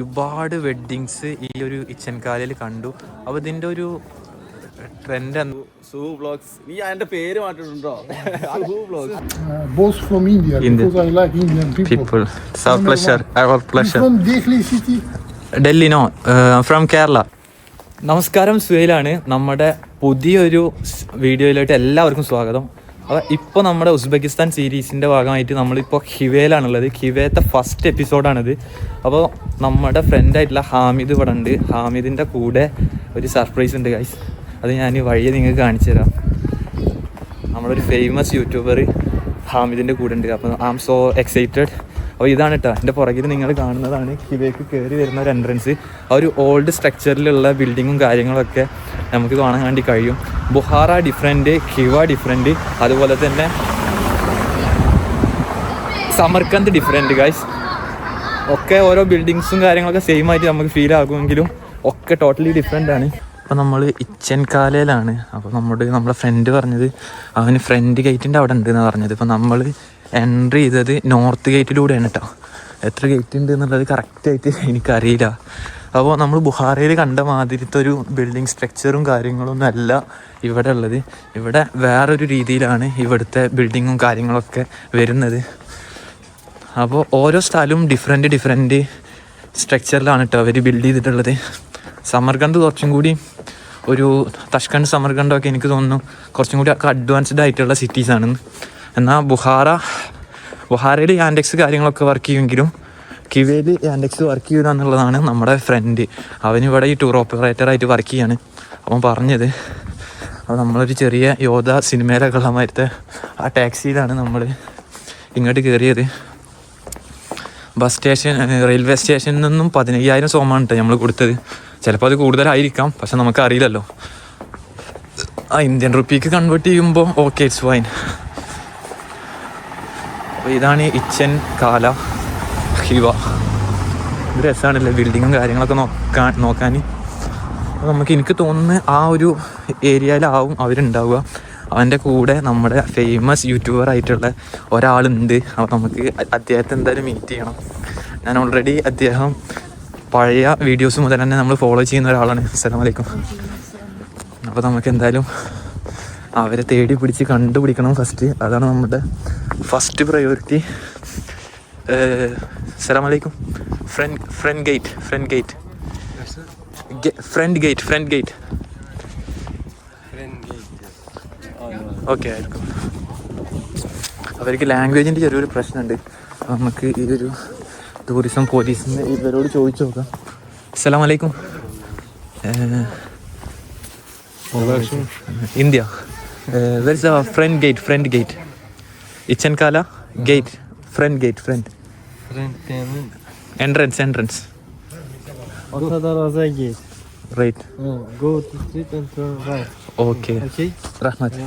ഒരുപാട് വെഡ്ഡിങ്സ് ഈ ഒരു ഇച്ചൻകാലിൽ കണ്ടു. അപ്പോൾ ഇതിന്റെ ഒരു ട്രെൻഡ് സൂ ബ്ലോഗ്സ് നീ അതിന്റെ പേര് മാറ്റിട്ടുണ്ടോ സൂ blogs both from India, because I like Indian people. people. pleasure. from Delhi city. Delhi no from Kerala നമസ്കാരം സുഹൈലാണ്. നമ്മുടെ പുതിയൊരു സ് വീഡിയോയിലോട്ട് എല്ലാവർക്കും സ്വാഗതം. അപ്പോൾ ഇപ്പോൾ നമ്മുടെ ഉസ്ബെക്കിസ്ഥാൻ സീരീസിന്റെ ഭാഗമായിട്ട് നമ്മളിപ്പോൾ ഹിവേലാണുള്ളത്. ഹിവേത്തെ ഫസ്റ്റ് എപ്പിസോഡാണിത് അപ്പോൾ നമ്മുടെ ഫ്രണ്ടായിട്ടുള്ള ഹാമിദ് ഇവിടെ ഉണ്ട്. ഹാമിദിന്റെ കൂടെ ഒരു സർപ്രൈസ് ഉണ്ട് ഗൈസ് അത് ഞാൻ വഴിയെ നിങ്ങൾക്ക് കാണിച്ചു തരാം. നമ്മളൊരു ഫേമസ് യൂട്യൂബർ ഹാമിദിന്റെ കൂടെ ഉണ്ട്. അപ്പോൾ ഐ ആം സോ എക്സൈറ്റഡ് അപ്പോൾ ഇതാണ് കേട്ടോ എന്റെ പുറകിൽ നിങ്ങൾ കാണുന്നതാണ് കിവേക്ക് കയറി വരുന്ന ഒരു എൻട്രൻസ് ആ ഒരു ഓൾഡ് സ്ട്രക്ചറിലുള്ള ബിൽഡിങ്ങും കാര്യങ്ങളൊക്കെ നമുക്ക് കാണാൻ വേണ്ടി കഴിയും. ബുഹാറ ഡിഫറെന്റ് കിവ ഡിഫറെന്റ് അതുപോലെ തന്നെ സമർക്കന്ത് ഡിഫറെന്റ് ഗൈസ് ഒക്കെ ഓരോ ബിൽഡിങ്സും കാര്യങ്ങളൊക്കെ സെയിം ആയിട്ട് നമുക്ക് ഫീൽ ആകുമെങ്കിലും ഒക്കെ ടോട്ടലി ഡിഫറെന്റ് ആണ്. അപ്പോൾ നമ്മൾ ഇച്ചൻകാലയിലാണ് അപ്പോൾ നമ്മുടെ നമ്മുടെ ഫ്രണ്ട് പറഞ്ഞത് അവന് ഫ്രണ്ട് ഗേറ്റിന്റെ അവിടെ ഉണ്ട് എന്നാണ് പറഞ്ഞത്. ഇപ്പോൾ നമ്മൾ എൻട്രി ചെയ്തത് നോർത്ത് ഗേറ്റിലൂടെയാണ് കേട്ടോ എത്ര ഗേറ്റ് ഉണ്ട് എന്നുള്ളത് കറക്റ്റായിട്ട് എനിക്കറിയില്ല. അപ്പോൾ നമ്മൾ ബുഹാറയിൽ കണ്ട മാതിരിത്തെ ഒരു ബിൽഡിംഗ് സ്ട്രക്ചറും കാര്യങ്ങളൊന്നും അല്ല ഇവിടെ ഉള്ളത്. ഇവിടെ വേറൊരു രീതിയിലാണ് ഇവിടുത്തെ ബിൽഡിങ്ങും കാര്യങ്ങളൊക്കെ വരുന്നത്. അപ്പോൾ ഓരോ സ്ഥലവും ഡിഫറെന്റ് ഡിഫറെന്റ് സ്ട്രക്ചറിലാണ് കേട്ടോ അവർ ബിൽഡ് ചെയ്തിട്ടുള്ളത്. സമർഖണ്ഡ് കുറച്ചും കൂടി ഒരു തഷ്കണ്ട് സമർഖണ്ഡൊക്കെ എനിക്ക് തോന്നുന്നു കുറച്ചും കൂടി ഒക്കെ അഡ്വാൻസ്ഡ് ആയിട്ടുള്ള സിറ്റീസാണ് എന്നാൽ ബുഹാറ ബുഹാറയിൽ ആൻഡെക്സ് കാര്യങ്ങളൊക്കെ വർക്ക് ചെയ്യുമെങ്കിലും കിവേൽ ആൻഡെക്സ് വർക്ക് ചെയ്യുക എന്നുള്ളതാണ് നമ്മുടെ ഫ്രണ്ട് അവനിവിടെ ഈ ടൂർ ഓപ്പറേറ്ററായിട്ട് വർക്ക് ചെയ്യാണ്. അവൻ പറഞ്ഞത് അപ്പോൾ നമ്മളൊരു ചെറിയ യോധ സിനിമയിലൊക്കെ ഉള്ള മാതിരത്തെ ആ ടാക്സിയിലാണ് നമ്മൾ ഇങ്ങോട്ട് കയറിയത് ബസ് സ്റ്റേഷൻ റെയിൽവേ സ്റ്റേഷനിൽ നിന്നും പതിനയ്യായിരം സോമാണ് കേട്ടോ നമ്മൾ കൊടുത്തത്. ചിലപ്പോൾ അത് കൂടുതലായിരിക്കാം പക്ഷെ നമുക്കറിയില്ലല്ലോ. ആ ഇന്ത്യൻ റുപ്പിക്ക് കൺവേർട്ട് ചെയ്യുമ്പോൾ ഓക്കെ ഇറ്റ്സ് ഫൈൻ അപ്പോൾ ഇതാണ് ഇച്ചൻ കാല ഹിവ ഇത് രസമാണല്ലേ ബിൽഡിങ്ങും കാര്യങ്ങളൊക്കെ നോക്കാൻ നോക്കാൻ നമുക്ക് എനിക്ക് തോന്നുന്നു ആ ഒരു ഏരിയയിലാവും അവരുണ്ടാവുക. അവന്റെ കൂടെ നമ്മുടെ ഫേമസ് യൂട്യൂബർ ആയിട്ടുള്ള ഒരാളുണ്ട്. അപ്പോൾ നമുക്ക് അദ്ദേഹത്തെ എന്തായാലും മീറ്റ് ചെയ്യണം. ഞാൻ ഓൾറെഡി അദ്ദേഹം പഴയ വീഡിയോസ് മുതൽ തന്നെ നമ്മൾ ഫോളോ ചെയ്യുന്ന ഒരാളാണ്. അസ്സലാമു അലൈക്കും. അപ്പോൾ നമുക്ക് എന്തായാലും അവരെ തേടി പിടിച്ച് കണ്ടുപിടിക്കണം ഫസ്റ്റ് അതാണ് നമ്മുടെ first priority സലാമലൈക്കും front front gate front gate front gate front gate okay ആയിരിക്കും. അവർക്ക് ലാംഗ്വേജിന്റെ ചെറിയൊരു പ്രശ്നമുണ്ട്. നമുക്ക് ഇതൊരു ടൂറിസം പോലീസിന് ഇവരോട് ചോദിച്ചു നോക്കാം. അസ്സലാം വലൈക്കും India. Where is front gate front gate Itchan Kala gate front. Gate. Front entrance entrance. Right and turn okay റഹ്മത്ത്.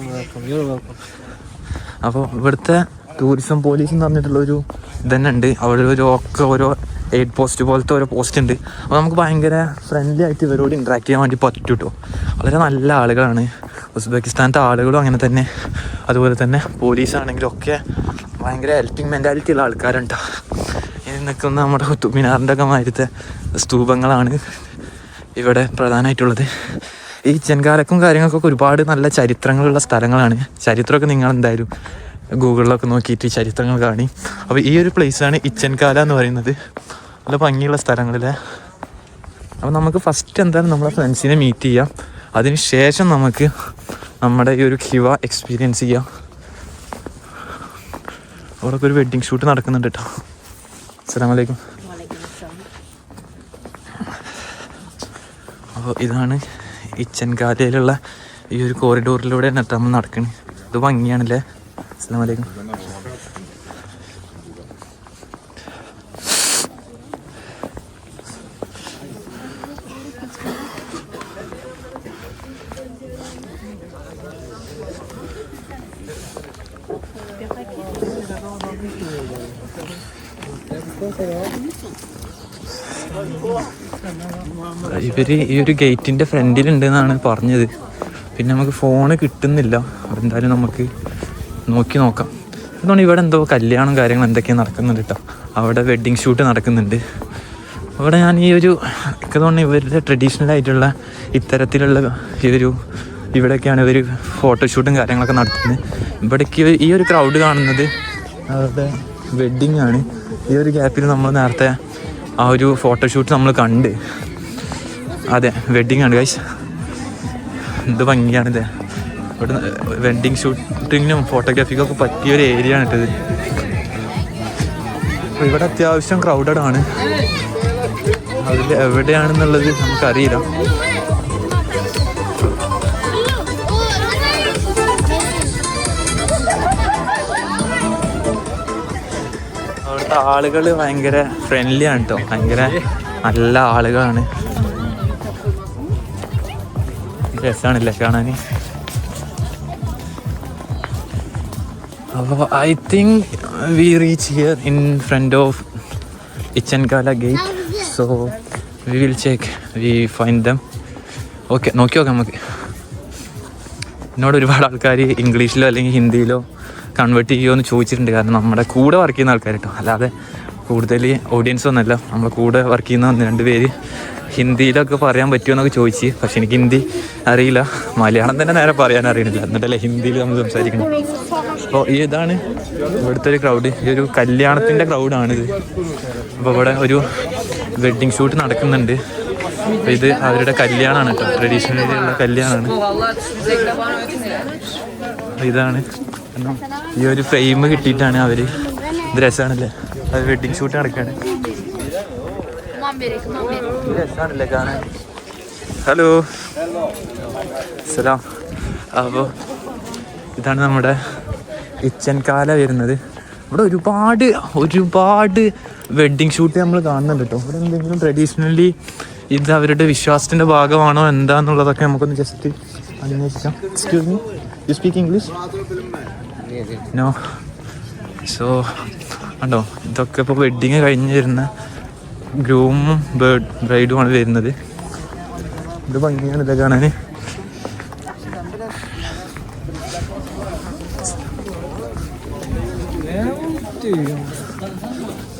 അപ്പോൾ ഇവിടുത്തെ ടൂറിസം പോലീസ് എന്ന് പറഞ്ഞിട്ടുള്ളൊരു ഇതന്നെ ഉണ്ട് അവിടെ ഒരു ഒക്കെ ഓരോ എയ്ഡ് പോസ്റ്റ് പോലത്തെ ഓരോ പോസ്റ്റ് ഉണ്ട് അപ്പോൾ നമുക്ക് ഭയങ്കര ഫ്രണ്ട്ലി ആയിട്ട് ഇവരോട് ഇൻട്രാക്ട് ചെയ്യാൻ വേണ്ടി പറ്റും കേട്ടോ വളരെ നല്ല ആളുകളാണ്. ഉസ്ബെക്കിസ്ഥാനത്തെ ആളുകളും അങ്ങനെ തന്നെ. അതുപോലെ തന്നെ പോലീസാണെങ്കിലും ഒക്കെ ഭയങ്കര ഹെൽപ്പിംഗ് മെന്റാലിറ്റി ഉള്ള ആൾക്കാരുണ്ട്. ഇനി നിൽക്കുന്ന നമ്മുടെ കുത്തുമിനാറിന്റെ ഒക്കെ മാതിരത്തെ സ്തൂപങ്ങളാണ് ഇവിടെ പ്രധാനമായിട്ടുള്ളത്. ഈ ചെൻകാലക്കും കാര്യങ്ങൾക്കൊക്കെ ഒരുപാട് നല്ല ചരിത്രങ്ങളുള്ള സ്ഥലങ്ങളാണ്. ചരിത്രമൊക്കെ നിങ്ങൾ എന്തായാലും ഗൂഗിളിലൊക്കെ നോക്കിയിട്ട് ചരിത്രങ്ങൾ കാണി. അപ്പോൾ ഈ ഒരു പ്ലേസാണ് ഇച്ചൻകാല എന്ന് പറയുന്നത്. നല്ല ഭംഗിയുള്ള സ്ഥലങ്ങളിലെ അപ്പോൾ നമുക്ക് ഫസ്റ്റ് എന്തായാലും നമ്മളെ ഫ്രണ്ട്സിനെ മീറ്റ് ചെയ്യാം. അതിന് ശേഷം നമുക്ക് നമ്മുടെ ഈ ഒരു കിവ എക്സ്പീരിയൻസ് ചെയ്യാം. അവിടെയൊക്കെ ഒരു വെഡ്ഡിങ് ഷൂട്ട് നടക്കുന്നുണ്ട് കേട്ടോ അസ്സാം വലൈക്കും അപ്പോൾ ഇതാണ് ഇച്ചൻകാലയിലുള്ള ഈ ഒരു കോറിഡോറിലൂടെ നമ്മൾ നടക്കുന്നത് ഇത് ഭംഗിയാണല്ലേ? അസ്സാം ഇവർ ഈ ഒരു ഗേറ്റിന്റെ ഫ്രണ്ടിലുണ്ട് എന്നാണ് പറഞ്ഞത്. പിന്നെ നമുക്ക് ഫോണ് കിട്ടുന്നില്ല. എന്തായാലും നമുക്ക് നോക്കി നോക്കാം. എന്താണ് ഇവിടെ എന്തോ കല്യാണം കാര്യങ്ങൾ എന്തൊക്കെയാണ് നടക്കുന്നുണ്ട് കേട്ടോ അവിടെ വെഡ്ഡിങ് ഷൂട്ട് നടക്കുന്നുണ്ട്. അവിടെ ഞാൻ ഈ ഒരു എനിക്ക് ഇവരുടെ ട്രഡീഷണൽ ആയിട്ടുള്ള ഇത്തരത്തിലുള്ള ഈ ഒരു ഇവിടെയൊക്കെയാണ് ഇവർ ഫോട്ടോഷൂട്ടും കാര്യങ്ങളൊക്കെ നടത്തുന്നത്. ഇവിടേക്ക് ഈ ഒരു ക്രൗഡ് കാണുന്നത് അവരുടെ വെഡ്ഡിങ് ആണ്. ഈ ഒരു ഗ്യാപ്പിൽ നമ്മൾ നേരത്തെ ആ ഒരു ഫോട്ടോഷൂട്ട് നമ്മൾ കണ്ട്. അതെ വെഡ്ഡിങ് ആണ് ഗൈസ് എന്ത് ഭംഗിയാണിത് ഇവിടെ വെഡ്ഡിങ് ഷൂട്ടിങ്ങിനും ഫോട്ടോഗ്രാഫിക്കും ഒക്കെ പറ്റിയ ഒരു ഏരിയ ആണ് ഇട്ടത് അപ്പോൾ ഇവിടെ അത്യാവശ്യം ക്രൗഡഡ് ആണ്. അതിൽ എവിടെയാണെന്നുള്ളത് നമുക്കറിയില്ല. അവിടുത്തെ ആളുകൾ ഭയങ്കര ഫ്രണ്ട്ലി ആണ് കേട്ടോ ഭയങ്കര നല്ല ആളുകളാണ്. രസമാണല്ലേ കാണാൻ അപ്പോൾ I think we reach here in front of Itchan Kala gate so we will check we find them okay നോക്കി നോക്കാം നമുക്ക്. എന്നോട് ഒരുപാട് ആൾക്കാർ ഇംഗ്ലീഷിലോ അല്ലെങ്കിൽ ഹിന്ദിയിലോ കൺവേർട്ട് ചെയ്യുമോ എന്ന് ചോദിച്ചിട്ടുണ്ട്. കാരണം നമ്മുടെ കൂടെ വർക്ക് ചെയ്യുന്ന ആൾക്കാർ കേട്ടോ അല്ലാതെ കൂടുതൽ ഓഡിയൻസ് ഒന്നല്ല നമ്മൾ കൂടെ വർക്ക് ചെയ്യുന്ന ഒന്ന് രണ്ട് പേര് ഹിന്ദിയിലൊക്കെ പറയാൻ പറ്റുമോ എന്നൊക്കെ ചോദിച്ച്. പക്ഷെ എനിക്ക് ഹിന്ദി അറിയില്ല. മലയാളം തന്നെ നേരെ പറയാൻ അറിയണില്ല. എന്നിട്ടല്ലേ ഹിന്ദിയിൽ നമ്മൾ സംസാരിക്കണം. അപ്പോൾ ഈ ഇതാണ് ഇവിടുത്തെ ഒരു ക്രൗഡ് ഈ ഒരു കല്യാണത്തിന്റെ ക്രൗഡാണിത് അപ്പോൾ ഇവിടെ ഒരു വെഡ്ഡിങ് ഷൂട്ട് നടക്കുന്നുണ്ട്. ഇത് അവരുടെ കല്യാണമാണ് കേട്ടോ ട്രഡീഷണലി ഉള്ള കല്യാണമാണ് ഇതാണ് ഈ ഒരു ഫ്രെയിം കിട്ടിയിട്ടാണ് അവർ. ഇത് രസമാണല്ലേ അത് വെഡിങ് ഷൂട്ട് നടക്കുകയാണ് ഇത് രസമാണല്ലേ കാണാൻ? ഹലോ. സലാം. അപ്പോൾ ഇതാണ് നമ്മുടെ കിച്ചൻ കാല വരുന്നത്. ഇവിടെ ഒരുപാട് ഒരുപാട് വെഡ്ഡിങ് ഷൂട്ട് നമ്മൾ കാണുന്നുണ്ട് കേട്ടോ. ഇവിടെ എന്തെങ്കിലും ട്രഡീഷണലി ഇത് അവരുടെ വിശ്വാസത്തിന്റെ ഭാഗമാണോ എന്താന്നുള്ളതൊക്കെ നമുക്കൊന്ന് ജസ്റ്റ് അന്വേഷിക്കാം excuse me you speak English no so കണ്ടോ? ഇതൊക്കെ ഇപ്പോൾ വെഡ്ഡിങ് കഴിഞ്ഞ് വരുന്ന ഗ്രൂമും ബേർഡ് ബ്രൈഡുമാണ് വരുന്നത്. ഇത് ഭംഗിയാണ് ഇതൊക്കെ കാണാൻ?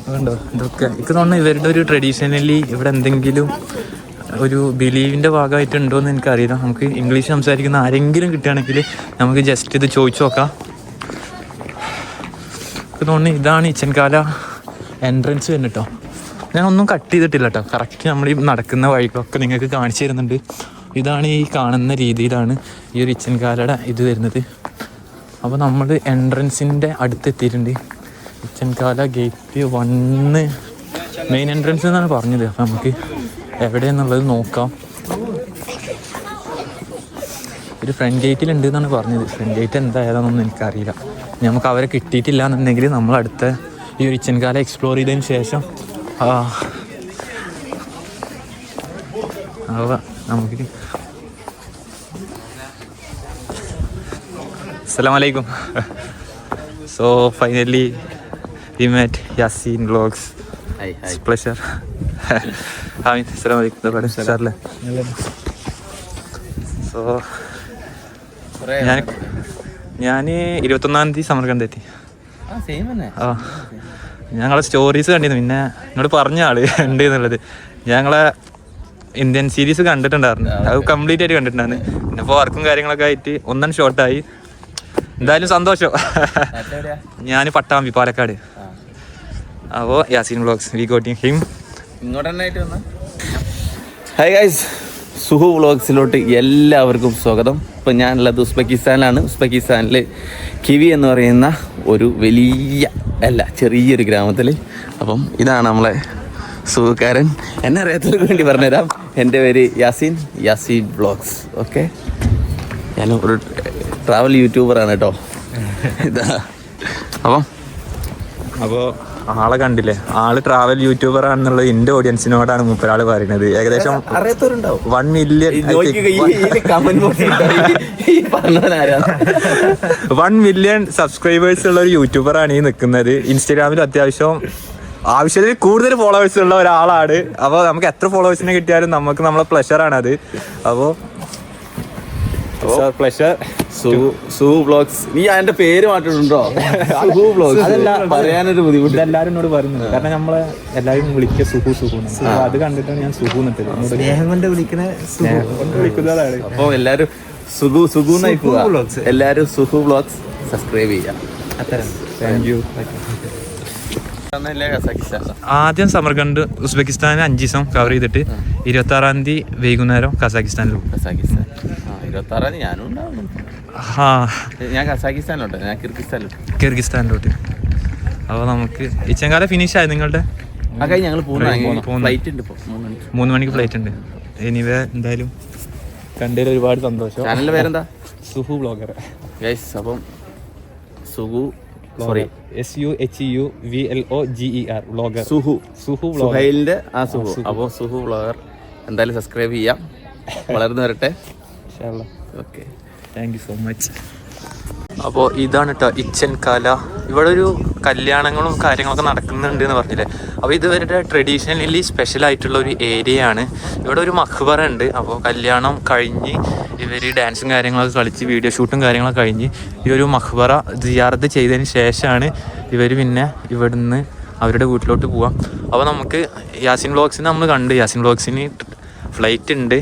അതുണ്ടോ ഇതൊക്കെ. എനിക്ക് തോന്നുന്നു ഇവരുടെ ഒരു ട്രഡീഷണലി ഇവിടെ എന്തെങ്കിലും ഒരു ബിലീവിന്റെ ഭാഗമായിട്ടുണ്ടോ എന്ന് എനിക്കറിയില്ല. നമുക്ക് ഇംഗ്ലീഷ് സംസാരിക്കുന്ന ആരെങ്കിലും കിട്ടുകയാണെങ്കിൽ നമുക്ക് ജസ്റ്റ് ഇത് ചോദിച്ചു നോക്കാം. എനിക്ക് തോന്നുന്നു ഇതാണ് ഇച്ചൻകാല എൻട്രൻസ് വരുന്നത് കേട്ടോ. ഞാൻ ഒന്നും കട്ട് ചെയ്തിട്ടില്ല കേട്ടോ. കറക്റ്റ് നമ്മൾ ഈ നടക്കുന്ന വഴികളൊക്കെ നിങ്ങൾക്ക് കാണിച്ചു തരുന്നുണ്ട്. ഇതാണ് ഈ കാണുന്ന രീതിയിലാണ് ഈ ഒരു ഇച്ചൻകാലയുടെ ഇത് വരുന്നത്. അപ്പോൾ നമ്മൾ എൻട്രൻസിന്റെ അടുത്തെത്തിയിട്ടുണ്ട്. Itchan Kala gate one main entrance എന്നാണ് പറഞ്ഞത്. അപ്പോൾ നമുക്ക് എവിടെയെന്നുള്ളത് നോക്കാം. ഒരു ഫ്രണ്ട് ഗേറ്റിൽ ഉണ്ട് എന്നാണ് പറഞ്ഞത്. ഫ്രണ്ട് ഗേറ്റ് എന്തായതാണെന്നൊന്നും എനിക്കറിയില്ല. നമുക്ക് അവരെ കിട്ടിയിട്ടില്ല എന്നുണ്ടെങ്കിൽ നമ്മൾ അടുത്ത ഈ ഒരു ഇച്ചൻകാലം എക്സ്പ്ലോർ ചെയ്തതിന് ശേഷം അവ നമുക്ക് അസ്സലാമു അലൈക്കും so finally we met Yaseen vlogs hi Alaikum. Da bare Charle. So ഞാൻ ഞാൻ ഇരുപത്തൊന്നാം തീയതി സമർക്കണ്ട് എത്തി. ആ ഞങ്ങളെ സ്റ്റോറീസ് കണ്ടിരുന്നു. പിന്നെ എന്നോട് പറഞ്ഞ ആൾ ഉണ്ട് എന്നുള്ളത് ഞങ്ങളെ ഇന്ത്യൻ സീരീസ് കണ്ടിട്ടുണ്ടായിരുന്നു. അത് കംപ്ലീറ്റ് ആയിട്ട് കണ്ടിട്ടുണ്ടായിരുന്നു. പിന്നെ ഇപ്പോൾ വർക്കും കാര്യങ്ങളൊക്കെ ആയിട്ട് ഒന്നും ഷോർട്ടായി എന്തായാലും സന്തോഷം. ഞാൻ പട്ടാമ്പി പാലക്കാട്. അപ്പോൾ Yaseen vlogs we getting him ഇങ്ങോട്ട് തന്നെ ആയിട്ട് വന്ന. ഹായ് ഗൈസ് സുഹു വ്ളോഗ്സിലോട്ട് എല്ലാവർക്കും സ്വാഗതം. ഇപ്പം ഞാനുള്ളത് ഉസ്ബെക്കിസ്ഥാനിലാണ്. ഉസ്ബെക്കിസ്ഥാനിൽ കിവി എന്ന് പറയുന്ന ഒരു വലിയ അല്ല ചെറിയൊരു ഗ്രാമത്തിൽ അപ്പം ഇതാണ് നമ്മളെ സുഹുക്കാരൻ. എന്നെ അറിയാത്തവർക്ക് വേണ്ടി പറഞ്ഞുതരാം. എന്റെ പേര് യാസീൻ. യാസീൻ വ്ളോഗ്സ്. ഓക്കെ? ഞാൻ ഒരു ട്രാവൽ യൂട്യൂബറാണ് കേട്ടോ. ഇതാ. അപ്പം അപ്പോൾ ആളെ കണ്ടില്ലേ? ആൾ ട്രാവൽ യൂട്യൂബർ ആണെന്നുള്ളത് എന്റെ ഓഡിയൻസിനോടാണ് മുപ്പരാൾ പറയുന്നത്. ഏകദേശം അറിയാത്തവരുണ്ടാവും. One million one million subscribers ഉള്ള ഒരു യൂട്യൂബർ ആണ് ഈ നിൽക്കുന്നത് ഇൻസ്റ്റാഗ്രാമിൽ അത്യാവശ്യം ആവശ്യത്തിൽ കൂടുതൽ ഫോളോവേഴ്സ് ഉള്ള ഒരാളാണ്. അപ്പോൾ നമുക്ക് എത്ര ഫോളോവേഴ്സിനെ കിട്ടിയാലും നമുക്ക് നമ്മളെ പ്ലഷറാണ് ആണ് അത് അപ്പോൾ പ്ലഷർ സുഹു ബ്ലോഗ്സ് നീ അതിന്റെ പേര് മാറ്റിട്ടുണ്ടോ സുഹു ബ്ലോഗ്സ് പറയാനൊരു ബുദ്ധിമുട്ട്. എല്ലാരും എന്നോട് പറയുന്നുണ്ട് കാരണം നമ്മളെ എല്ലാരും വിളിക്കുക സുഹു സുഹു അത് കണ്ടിട്ടാണ് ഞാൻ സുഹു എന്നിട്ടത് എന്നോട് സ്നേഹം കൊണ്ട് വിളിക്കണ വിളിക്കുന്നതാണ് അപ്പൊ എല്ലാരും സുഖു സുഖു പോവാ എല്ലാരും സുഹു ബ്ലോഗ്സ് സബ്സ്ക്രൈബ് ചെയ്യാം അത്തരം. Thank you? ആദ്യം സമർഖണ്ഡ് ഉസ്ബെക്കിസ്ഥാനിൽ അഞ്ച് ദിവസം കവർ ചെയ്തിട്ട് ഇരുപത്തി ആറാം തീയതി വൈകുന്നേരം കസാക്കിസ്ഥാനിൽ കസാഖിസ്ഥാൻ ആ ഇരുപത്തി ആറാം തീയതി ഞാനും ഉണ്ടാവും ഞാൻ കസാക്കിസ്ഥാനിലോട്ടെ ഞാൻ കിർഗിസ്ഥാനിലോട്ട്. കിർഗിസ്ഥാനിലോട്ട്. അപ്പോൾ നമുക്ക് ഇച്ചങ്കാല ഫിനിഷ് ആയി നിങ്ങളുടെ? ഞങ്ങൾ മൂന്ന് മണിക്ക്. ഫ്ലൈറ്റ് ഉണ്ട്. എനിവേ എന്തായാലും കണ്ടതിൽ ഒരുപാട് സന്തോഷം. ചാനലിന്റെ പേരെന്താ? സുഹു ബ്ലോഗർ ഗൈസ് അപ്പം Suhu sorry S U H U V L O G E R vlogger Suhu. Suhu സുഹൈലിന്റെ ആ സുഹു. അപ്പോൾ സുഹു ബ്ലോഗർ എന്തായാലും സബ്സ്ക്രൈബ് ചെയ്യാം. വളർന്നു വരട്ടെ. ഓക്കെ താങ്ക് സോ മച്ച് അപ്പോൾ ഇതാണ് കേട്ടോ ഇച്ചൻ കല. ഇവിടെ ഒരു കല്യാണങ്ങളും കാര്യങ്ങളൊക്കെ നടക്കുന്നുണ്ട് എന്ന് പറഞ്ഞില്ലേ? അപ്പോൾ ഇത് ഇവരുടെ ട്രഡീഷണലി സ്പെഷ്യൽ ആയിട്ടുള്ള ഒരു ഏരിയ ആണ്. ഇവിടെ ഒരു മഖ്ബറ ഉണ്ട്. അപ്പോൾ കല്യാണം കഴിഞ്ഞ് ഇവർ ഡാൻസും കാര്യങ്ങളൊക്കെ കളിച്ച് വീഡിയോ ഷൂട്ടും കാര്യങ്ങളൊക്കെ കഴിഞ്ഞ് ഈ ഒരു മഖ്ബറ സിയാറത്ത് ചെയ്തതിന് ശേഷമാണ് ഇവർ പിന്നെ ഇവിടുന്ന് അവരുടെ വീട്ടിലോട്ട് പോവാം. അപ്പോൾ നമുക്ക് യാസിൻ വ്ളോഗ്സിന് നമ്മൾ കണ്ട്. യാസിൻ വ്ളോഗ്സിന് ഫ്ലൈറ്റ് ഉണ്ട്.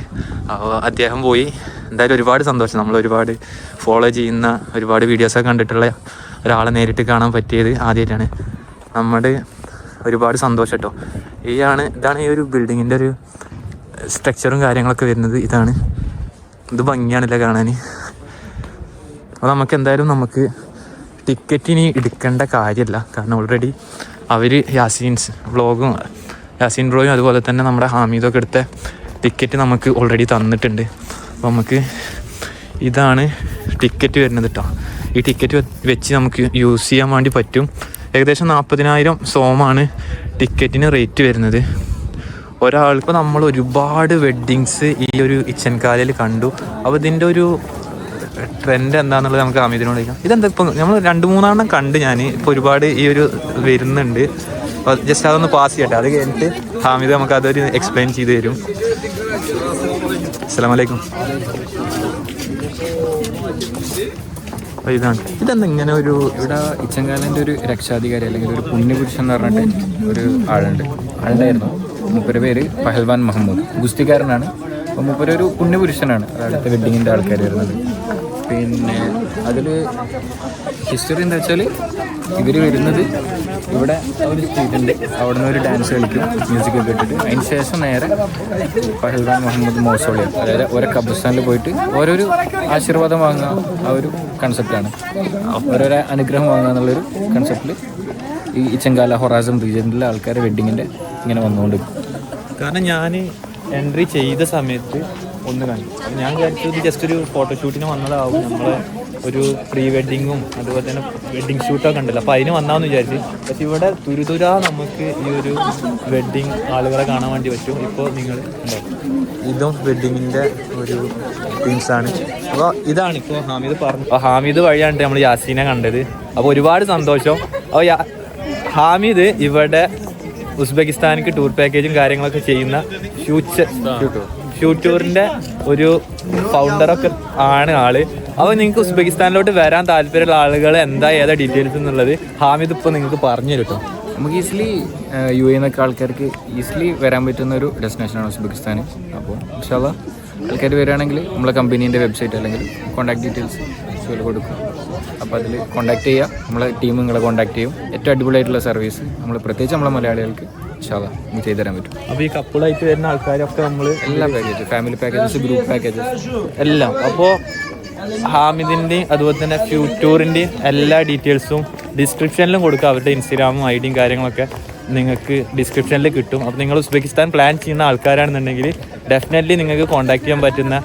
അപ്പോൾ അദ്ദേഹം പോയി. എന്തായാലും ഒരുപാട് സന്തോഷം. നമ്മൾ ഒരുപാട് ഫോളോ ചെയ്യുന്ന ഒരുപാട് വീഡിയോസൊക്കെ കണ്ടിട്ടുള്ള ഒരാളെ നേരിട്ട് കാണാൻ പറ്റിയത് ആദ്യമായിട്ടാണ്. നമ്മുടെ ഒരുപാട് സന്തോഷം കേട്ടോ ഈ ആണ് ഇതാണ് ഈ ഒരു ബിൽഡിങ്ങിന്റെ ഒരു സ്ട്രക്ചറും കാര്യങ്ങളൊക്കെ വരുന്നത്. ഇതാണ്. ഇത് ഭംഗിയാണല്ലേ കാണാൻ. അപ്പോൾ നമുക്ക് എന്തായാലും നമുക്ക് ടിക്കറ്റ് ഇനി എടുക്കേണ്ട കാര്യമല്ല കാരണം ഓൾറെഡി അവർ യാസീൻസ് വ്ളോഗും യാസീൻ ബ്രോയും അതുപോലെ തന്നെ നമ്മുടെ ഹാമീദൊക്കെ എടുത്ത ടിക്കറ്റ് നമുക്ക് ഓൾറെഡി തന്നിട്ടുണ്ട്. അപ്പോൾ നമുക്ക് ഇതാണ് ടിക്കറ്റ് വരുന്നത് കേട്ടോ ഈ ടിക്കറ്റ് വെച്ച് നമുക്ക് യൂസ് ചെയ്യാൻ വേണ്ടി പറ്റും. ഏകദേശം നാൽപ്പതിനായിരം സോമാണ് ടിക്കറ്റിന് റേറ്റ് വരുന്നത്. ഒരാൾക്ക് നമ്മൾ ഒരുപാട് വെഡ്ഡിങ്സ് ഈ ഒരു ഇച്ചൻ കാലയിൽ കണ്ടു. അപ്പോൾ ഇതിന്റെ ഒരു ട്രെൻഡ് എന്താണെന്നുള്ളത് നമുക്ക് അമിതിനോട് ചോദിക്കാം. ഇതെന്താ ഇപ്പം നമ്മൾ രണ്ട് മൂന്നെണ്ണം കണ്ട് ഞാൻ ഇപ്പോൾ ഒരുപാട് ഈ ഒരു വരുന്നുണ്ട്. ജസ്റ്റ് അതൊന്ന് പാസ് ചെയ്യട്ടെ. അത് കഴിഞ്ഞിട്ട് ഹാമിദ് നമുക്ക് അതൊരു എക്സ്പ്ലെയിൻ ചെയ്ത് തരും. അസ്സാം വലൈക്കും അപ്പോൾ ഇതാണ്. ഇതെന്താ ഇങ്ങനെ ഒരു ഇവിടെ ഇച്ചങ്കാലന്റെ ഒരു രക്ഷാധികാരി അല്ലെങ്കിൽ ഒരു പുണ്യപുരുഷൻ എന്ന് പറഞ്ഞിട്ട് ഒരു ആളുണ്ട്. ആളുണ്ടായിരുന്നു. മൂപ്പര പേര് പഹൽവാൻ മഹമ്മൂദ്. ഗുസ്തിക്കാരനാണ്. അപ്പോൾ മൂപ്പര ഒരു പുണ്യപുരുഷനാണ്. അടുത്ത വെഡ്ഡിങ്ങിന്റെ ആൾക്കാർ വരുന്നത്. പിന്നെ അതിൽ ഹിസ്റ്ററി എന്താ വെച്ചാൽ ഇവർ വരുന്നത് ഇവിടെ ഒരു സ്ട്രീറ്റ് ഉണ്ട് അവിടെ നിന്ന് ഒരു ഡാൻസ് കളിക്കും മ്യൂസിക് ഒക്കെ ഇട്ടിട്ട്. അതിന് ശേഷം നേരെ ഫഹൽദാൻ മുഹമ്മദ് മോസോളിയം അതായത് ഓരോ കബർസ്ഥാനിൽ പോയിട്ട് ഓരോരു ആശീർവാദം വാങ്ങുക ആ ഒരു കൺസെപ്റ്റാണ് ഓരോരോ അനുഗ്രഹം വാങ്ങുക എന്നുള്ളൊരു കൺസെപ്റ്റിൽ ഈ ഇച്ചങ്കാല ഹൊറാസം റീജിയനിലെ ആൾക്കാർ വെഡിങ്ങിന്റെ ഇങ്ങനെ വന്നുകൊണ്ടിരിക്കും. കാരണം ഞാൻ എൻട്രി ചെയ്ത സമയത്ത് ഒന്ന് കണ്ടു. ഞാൻ വിചാരിച്ചത് ജസ്റ്റ് ഒരു ഫോട്ടോഷൂട്ടിന് വന്നതാവും. നമ്മളെ ഒരു പ്രീ വെഡിങ്ങും അതുപോലെ തന്നെ വെഡിങ് ഷൂട്ടൊക്കെ ഉണ്ടല്ലോ അപ്പോൾ അതിന് വന്നാന്ന് വിചാരിച്ചു. പക്ഷെ ഇവിടെ തുരുതുരാ നമുക്ക് ഈ ഒരു വെഡിങ് ആളുകളെ കാണാൻ വേണ്ടി പറ്റും. ഇപ്പോൾ നിങ്ങൾ ഇതും വെഡിങ്ങിന്റെ ഒരു തീംസാണ് അപ്പോൾ ഇതാണ് ഇപ്പോൾ ഹാമിദ് പറഞ്ഞു അപ്പോൾ ഹാമിദ് വഴിയാണ് നമ്മൾ യാസീനെ കണ്ടത്. അപ്പോൾ ഒരുപാട് സന്തോഷം. അപ്പോൾ ഹാമിദ് ഇവിടെ ഉസ്ബെക്കിസ്ഥാനിക്ക് ടൂർ പാക്കേജും കാര്യങ്ങളൊക്കെ ചെയ്യുന്ന ഫ്യൂച്ചർ ഫ്യൂട്ടൂറിന്റെ ഒരു ഫൗണ്ടറൊക്കെ ആണ് ആൾ. അപ്പോൾ നിങ്ങൾക്ക് ഉസ്ബെക്കിസ്ഥാനിലോട്ട് വരാൻ താല്പര്യമുള്ള ആളുകൾ എന്താ ഏതാ ഡീറ്റെയിൽസ് എന്നുള്ളത് ഹാമിദ് ഇപ്പോൾ നിങ്ങൾക്ക് പറഞ്ഞു തരും നമുക്ക് ഈസിലി യു എന്നൊക്കെ ആൾക്കാർക്ക് ഈസിലി വരാൻ പറ്റുന്ന ഒരു ഡെസ്റ്റിനേഷൻ ആണ് ഉസ്ബെക്കിസ്ഥാൻ. അപ്പോൾ ഇൻഷാല്ല ആൾക്കാർ വരികയാണെങ്കിൽ നമ്മളെ കമ്പനീന്റെ വെബ്സൈറ്റ് അല്ലെങ്കിൽ കോൺടാക്ട് ഡീറ്റെയിൽസ് ഇതിൽ കൊടുക്കും. അപ്പോൾ അതിൽ കോൺടാക്ട് ചെയ്യുക. നമ്മളെ ടീം നിങ്ങളെ കോൺടാക്ട് ചെയ്യും. ഏറ്റവും അടിപൊളിയായിട്ടുള്ള സർവീസ് നമ്മൾ പ്രത്യേകിച്ച് നമ്മളെ മലയാളികൾക്ക് ഇൻഷാല്ല നമുക്ക് ചെയ്തു തരാൻ പറ്റും. അപ്പോൾ ഈ കപ്പിളായിട്ട് വരുന്ന ആൾക്കാരൊക്കെ നമ്മൾ എല്ലാ package family packages group packages എല്ലാം. അപ്പോൾ ഹാമിദിന്റെയും അതുപോലെ തന്നെ ഫ്യൂറ്റൂറിന്റെയും എല്ലാ ഡീറ്റെയിൽസും ഡിസ്ക്രിപ്ഷനിലും കൊടുക്കുക അവരുടെ ഇൻസ്റ്റാഗ്രാമും ഐ ഡിയും കാര്യങ്ങളൊക്കെ നിങ്ങൾക്ക് ഡിസ്ക്രിപ്ഷനിൽ കിട്ടും. അപ്പോൾ നിങ്ങൾ ഉസ്ബെക്കിസ്ഥാൻ പ്ലാൻ ചെയ്യുന്ന ആൾക്കാരാണെന്നുണ്ടെങ്കിൽ ഡെഫിനറ്റ്ലി നിങ്ങൾക്ക് കോൺടാക്ട് ചെയ്യാൻ പറ്റുന്ന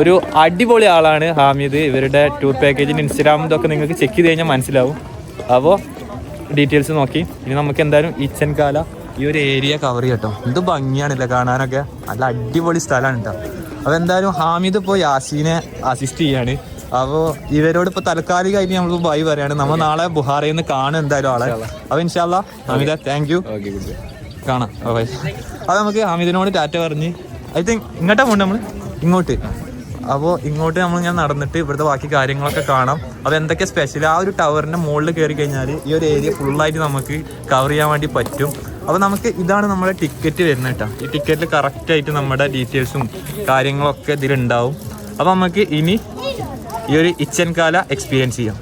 ഒരു അടിപൊളി ആളാണ് ഹാമിദ്. ഇവരുടെ ടൂർ പാക്കേജിന്റെ ഇൻസ്റ്റാഗ്രാമും ഇതൊക്കെ നിങ്ങൾക്ക് ചെക്ക് ചെയ്ത് കഴിഞ്ഞാൽ മനസ്സിലാവും. അപ്പോൾ ഡീറ്റെയിൽസ് നോക്കി. ഇനി നമുക്ക് എന്തായാലും ഇച്ചൻ കാല ഈ ഒരു ഏരിയ കവർ ചെയ്യട്ടോ എന്ത് ഭംഗിയാണല്ലേ കാണാനൊക്കെ. നല്ല അടിപൊളി സ്ഥലമാണ് കേട്ടോ അപ്പോൾ എന്തായാലും ഹാമിദ് ഇപ്പോൾ യാസീനെ അസിസ്റ്റ് ചെയ്യാണ്. അപ്പോൾ ഇവരോട് ഇപ്പോൾ താൽക്കാലികമായിട്ട് നമ്മൾ ബൈ പറയാണ്. നമ്മൾ നാളെ ബുഹാറിൽ നിന്ന് കാണും എന്തായാലും ആളെ. അപ്പോൾ ഇൻഷാല്ല ഹമീദ താങ്ക് യു കാണാം. ബൈ അത് നമുക്ക് ഹമീദിനോട് ടാറ്റ പറഞ്ഞ്. ഐ തിങ്ക് ഇങ്ങോട്ടാ പോണ്ട് നമ്മൾ ഇങ്ങോട്ട്. അപ്പോൾ ഇങ്ങോട്ട് നമ്മൾ ഞാൻ നടന്നിട്ട് ഇവിടുത്തെ ബാക്കി കാര്യങ്ങളൊക്കെ കാണാം. അത് എന്തൊക്കെ സ്പെഷ്യൽ ആ ഒരു ടവറിന്റെ മുകളിൽ കയറി കഴിഞ്ഞാൽ ഈ ഒരു ഏരിയ ഫുള്ളായിട്ട് നമുക്ക് കവർ ചെയ്യാൻ വേണ്ടി പറ്റും. അപ്പോൾ നമുക്ക് ഇതാണ് നമ്മുടെ ടിക്കറ്റ് വരുന്നത് കേട്ടോ. ഈ ടിക്കറ്റിൽ കറക്റ്റായിട്ട് നമ്മുടെ ഡീറ്റെയിൽസും കാര്യങ്ങളൊക്കെ ഇതിലുണ്ടാവും. അപ്പോൾ നമുക്ക് ഇനി ഈ ഒരു ഇച്ചൻകാല എക്സ്പീരിയൻസ് ചെയ്യാം.